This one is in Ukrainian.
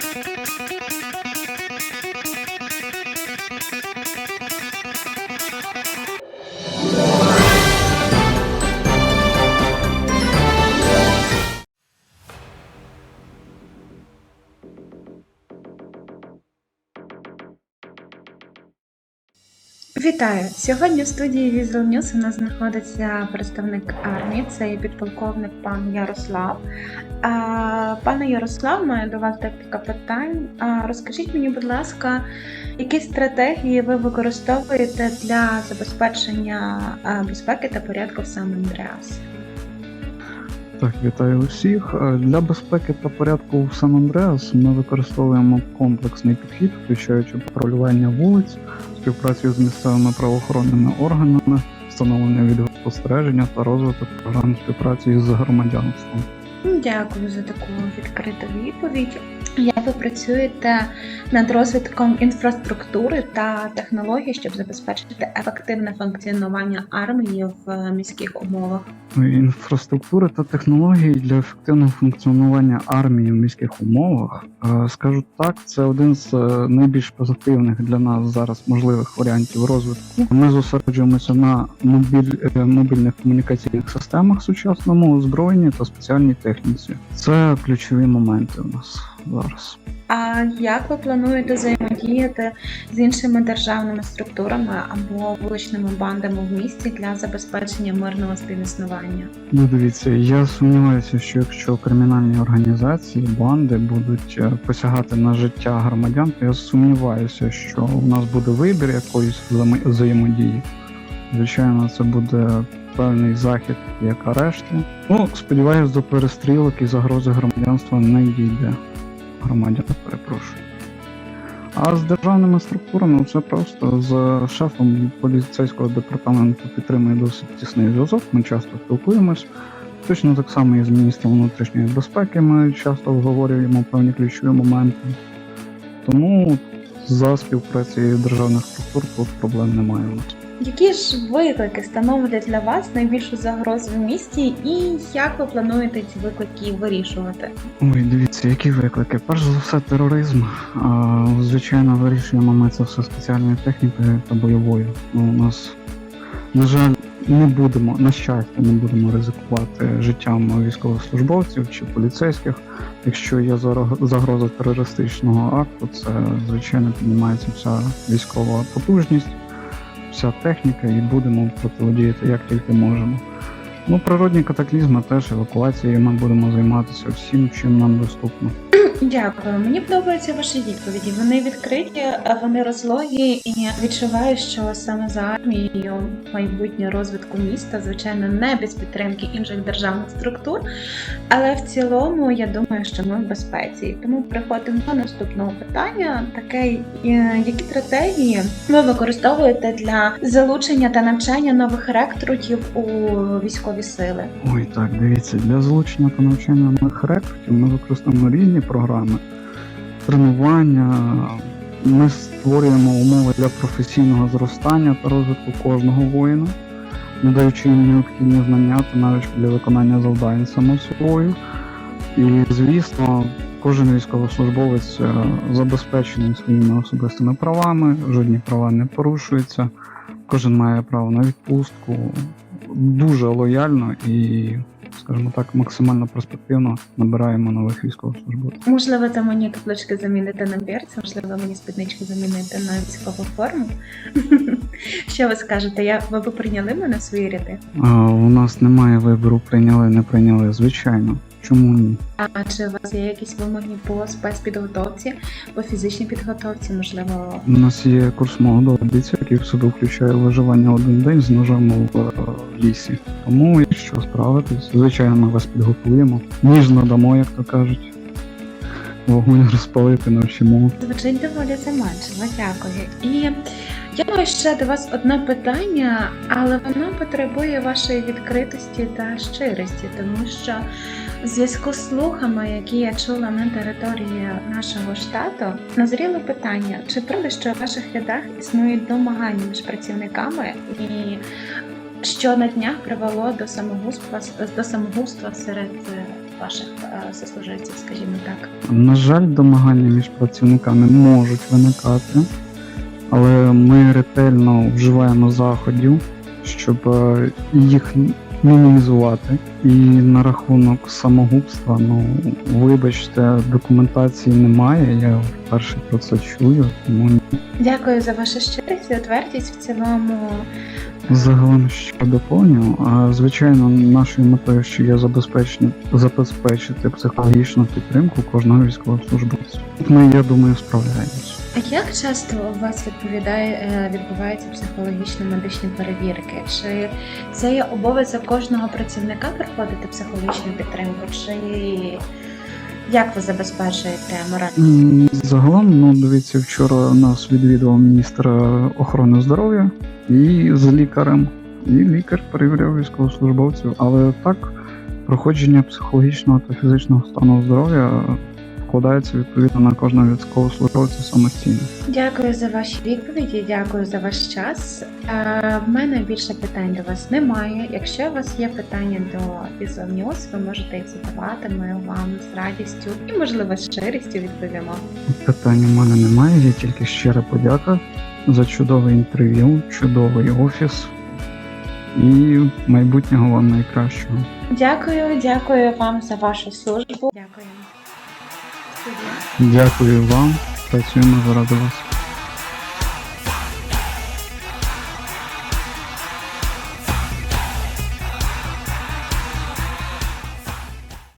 Thank you. Вітаю! Сьогодні в студії Visual News у нас знаходиться представник армії, це є підполковник пан Ярослав. Пане Ярослав, маю до вас декілька питань. Розкажіть мені, будь ласка, які стратегії ви використовуєте для забезпечення безпеки та порядку в сам Андреас? Так, вітаю усіх. Е, Для безпеки та порядку в Сан Андреас ми використовуємо комплексний підхід, включаючи патрулювання вулиць, співпрацю з місцевими правоохоронними органами, встановлення відеоспостереження та розвиток програм співпраці з громадянством. Дякую за таку відкриту відповідь. Як ви працюєте над розвитком інфраструктури та технологій, щоб забезпечити ефективне функціонування армії в міських умовах? Інфраструктури та технології для ефективного функціонування армії в міських умовах, е, скажу так, це один з е, найбільш позитивних для нас зараз можливих варіантів розвитку. Ми зосереджуємося на мобіль, е, мобільних комунікаційних системах сучасному озброєнні та спеціальній техніці. Це ключові моменти у нас зараз. А як ви плануєте взаємодіяти з іншими державними структурами або вуличними бандами в місті для забезпечення мирного співіснування? Ну, дивіться, я сумніваюся, що якщо кримінальні організації, банди будуть е, посягати на життя громадян, то я сумніваюся, що у нас буде вибір якоїсь взаємо- взаємодії. Звичайно, це буде певний захід як арешти. Ну, сподіваюся, до перестрілок і загрози громадянства не дійде. Громадян, перепрошую. А з державними структурами все просто з шефом поліцейського департаменту підтримує досить тісний зв'язок. Ми часто спілкуємось. Точно так само і з міністром внутрішньої безпеки ми часто обговорюємо певні ключові моменти. Тому за співпрацею державних структур тут проблем немає у нас. Які ж виклики становлять для вас найбільшу загрозу в місті, і як ви плануєте ці виклики вирішувати? Ой, дивіться, які виклики. Перш за все, тероризм. Звичайно, вирішуємо ми це все спеціальною технікою та бойовою. Ну, у нас, на жаль, не будемо, на щастя, не будемо ризикувати життям військовослужбовців чи поліцейських. Якщо є загроза терористичного акту, це звичайно піднімається вся військова потужність, вся техніка, і будемо протидіяти як тільки можемо. Ну, природні катаклізми теж евакуацією ми будемо займатися всім, чим нам доступно. Дякую. Мені подобаються ваші відповіді. Вони відкриті, вони розлогі, і відчуваю, що саме за армією майбутнє розвитку міста, звичайно, не без підтримки інших державних структур. Але в цілому я думаю, що ми в безпеці. Тому приходимо до наступного питання: таке, е, які стратегії ви використовуєте для залучення та навчання нових рекрутів у військові сили? Ой, так, дивіться, для залучення та навчання нових рекрутів ми використовуємо різні програми, тренування. Ми створюємо умови для професійного зростання та розвитку кожного воїна, надаючи їм необхідні знання та навички для виконання завдань само собою. І, звісно, кожен військовослужбовець е, забезпечений своїми особистими правами, жодні права не порушуються, кожен має право на відпустку, дуже лояльно і, скажімо так, максимально перспективно набираємо нових військовослужбовців. Можливо, там мені каплички замінити на берці, можливо, мені спідничку замінити на військову форму. Що ви скажете? Я ви б прийняли мене в свої ряди? У нас немає вибору, прийняли, не прийняли, звичайно. Чому ні? А чи у вас є якісь вимоги по спецпідготовці, по фізичній підготовці? Можливо, У нас є курс молодого бійця, який в себе включає виживання один день з ножем в лісі. Тому, якщо справитись, звичайно, ми вас підготуємо. Ніж надамо, як то кажуть. Вогонь розпалити навчимо. звучить доволі заманчиво. Дякую. І я маю ще до вас одне питання, але воно потребує вашої відкритості та щирості, тому що в зв'язку з слухами, які я чула на території нашого штату, назріло питання, чи правда, що в ваших рядах існують домагання між працівниками і що на днях привело до самогубства до самогубства серед е, ваших е, сослуживців, скажімо так. На жаль, домагання між працівниками можуть виникати, але ми ретельно вживаємо заходів, щоб е, їх мінімізувати. І на рахунок самогубства, ну вибачте, документації немає. Я вперше про це чую, тому. Дякую за вашу щирість і відвертість в цілому. Загалом що доповню. А, Звичайно, нашою метою ще є забезпечення забезпечити психологічну підтримку кожного військовослужбовця. Ми, я думаю, справляємось. А як часто у вас відповідає е, відбуваються психологічно-медичні перевірки? Чи це є обов'язок кожного працівника проходити психологічну підтримку? Чи як ви забезпечуєте моральну? Загалом, ну дивіться, вчора нас відвідував міністр охорони здоров'я і з лікарем. І лікар перевіряв військовослужбовців. Але так, проходження психологічного та фізичного стану здоров'я е, відповідно на кожного військовослужбовця самостійно. Дякую за ваші відповіді, дякую за ваш час. Е, в мене більше питань до вас немає. Якщо у вас є питання до Visual News, ви можете їх задавати. Ми вам з радістю і, можливо, з щирістю відповімо. Питань у мене немає, є тільки щира подяка за чудове інтерв'ю, чудовий офіс і майбутнього вам найкращого. Дякую, дякую вам за вашу службу. Дякую. Дякую вам, працюємо заради вас.